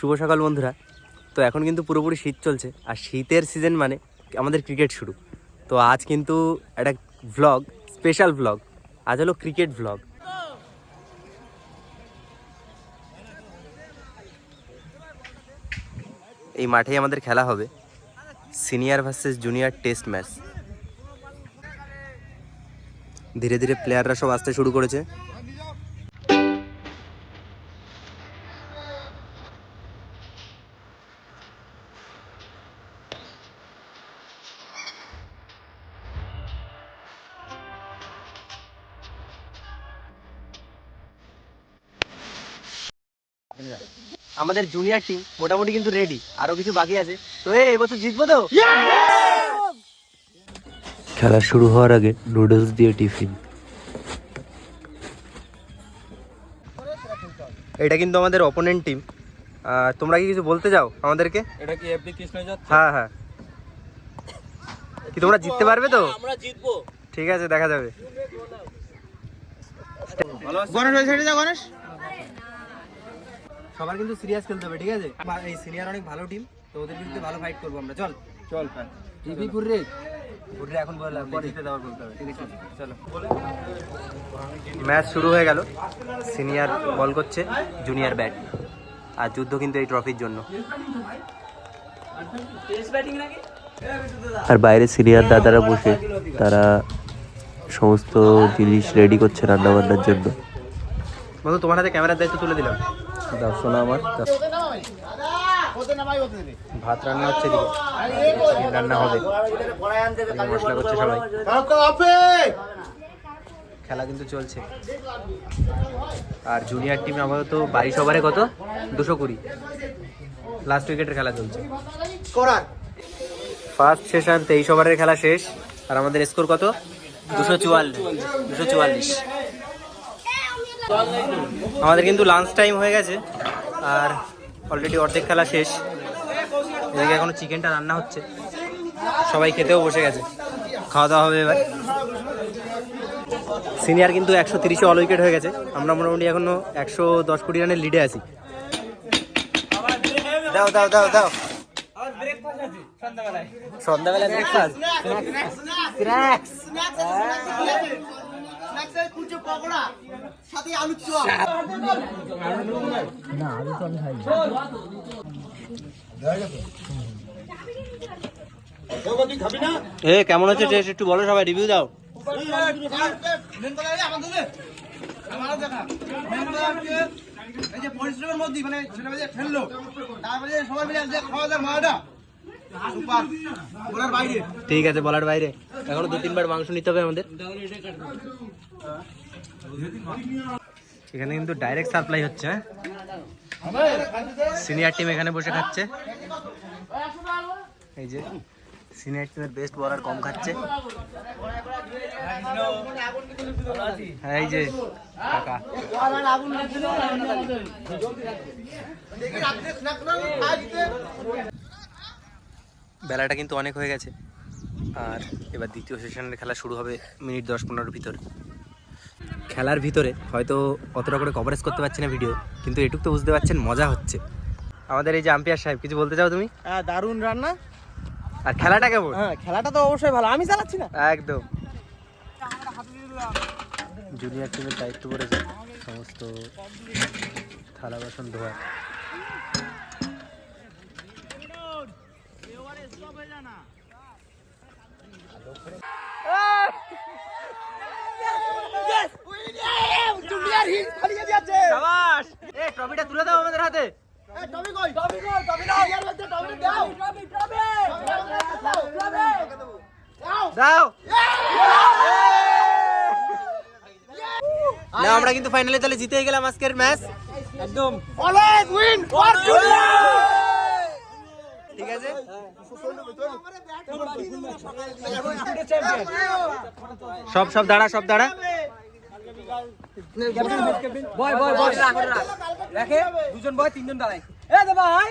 শুভ সকাল বন্ধুরা। তো এখন কিন্তু পুরোপুরি শীত চলছে। আর শীতের সিজন মানে আমাদের ক্রিকেট শুরু। তো আজ কিন্তু একটা ভ্লগ স্পেশাল ভ্লগ আজ হলো ক্রিকেট ভ্লগ এই মাঠেই আমাদের খেলা হবে। Senior versus junior test match ধীরে ধীরে প্লেয়াররা সব আসতে শুরু করেছে। আমাদের জুনিয়র টিম মোটামুটি কিন্তু রেডি আরও কিছু বাকি আছে। তো এই এবছর জিতবো তো? খেলা শুরু হওয়ার আগে নুডলস দিয়ে টিফিন। এটা কিন্তু আমাদের অপোনেন্ট টিম তোমরা কি কিছু বলতে যাও আমাদেরকে? এটা কি এফডি কৃষ্ণজাত হ্যাঁ হ্যাঁ। কি তোমরা জিততে পারবে তো? আমরা জিতবো। ঠিক আছে দেখা যাবে। গণেশ গণেশ। সবার কিন্তু সিরিয়াস খেলতে হবে ঠিক আছে? এই সিনিয়র অনেক ভালো টিম তো ওদের বিরুদ্ধে ভালো ফাইট করব আমরা। চল। চল টিভি ঘুররে? ঘুররে এখন জিতে দেওয়ার বলতে হবে। চলো। ম্যাচ শুরু হয়ে গেল। সিনিয়র বল করছে জুনিয়র ব্যাট আর যুদ্ধ কিন্তু এই ট্রফির জন্য। আর বাইরে সিনিয়র দাদারা বসে তারা সমস্ত জিনিস রেডি করছে রান্নাবান্নার জন্য। বন্ধু তোমার হাতে ক্যামেরার দায়িত্ব তুলে দিলাম। দাও শোনা আমার। ভাত রান্না হচ্ছে রান্না হবে। মশলা করছে সবাই। খেলা কিন্তু চলছে। আর জুনিয়র টিম আপাতত বাইশ ওভারে কত? দুশো কুড়ি। লাস্ট উইকেটের খেলা চলছে। ফার্স্ট সেশন তেইশ ওভারের খেলা শেষ। আর আমাদের স্কোর কত? দুশো চুয়াল্লিশ। দুশো চুয়াল্লিশ। আমাদের কিন্তু লাঞ্চ টাইম হয়ে গেছে আর অলরেডি অর্ধেক খেলা শেষ। এদিকে এখনও চিকেনটা রান্না হচ্ছে। সবাই খেতেও বসে গেছে। খাওয়া দাওয়া হবে এবার। সিনিয়র কিন্তু একশো তিরিশে অল উইকেট হয়ে গেছে। আমরা মোটামুটি এখনও একশো দশ কোটি রানের লিডে আছি। দাও দাও দাও দাও। এ কেমন হচ্ছে টেস্ট? একটু বলো সবাই রিভিউ দাও। এই যে পরিশ্রমের মধ্যে মানে ছেলেমেয়ে যে খেললো তারপরে সবাই মিলে খাওয়া দাওয়া বাইরে ঠিক আছে বলার বাইরে। এখনও দু তিনবার মাংস নিতে হবে আমাদের। এখানে কিন্তু ডাইরেক্ট সাপ্লাই হচ্ছে হ্যাঁ? সিনিয়র টিম এখানে বসে খাচ্ছে। এই যে সিনিয়র টিমের বেস্ট বলার কম খাচ্ছে। হ্যাঁ এই যে কাকা। বেলাটা কিন্তু অনেক হয়ে গেছে। আর এবার দ্বিতীয় সেশনের খেলা শুরু হবে মিনিট দশ পনেরোর ভিতরে। খেলার ভিতরে হয়তো অতটা করে কভারেজ করতে পারছি না ভিডিও কিন্তু এটুক তো বুঝতে পারছেন মজা হচ্ছে। আমাদের এই যে আম্পিয়ার সাহেব কিছু বলতে চাও তুমি? হ্যাঁ দারুণ রান্না। আর খেলাটা কেমন? হ্যাঁ খেলাটা তো অবশ্যই ভালো। আমি চালাচ্ছি না? একদম। জুনিয়র টিমের দায়িত্ব পড়েছে। সমস্ত থালা বাসন ধোয়া। ট্রফিটা তুলে দাও আমাদের হাতে। দাও। না আমরা কিন্তু ফাইনালে তাহলে জিতে গেলাম আজকের ম্যাচ একদম। ঠিক আছে? সব সব দাঁড়া সব দাঁড়া। বয় বয় বয় রাখে দুজন বয় তিনজন দাঁড়ায়। এ দে ভাই।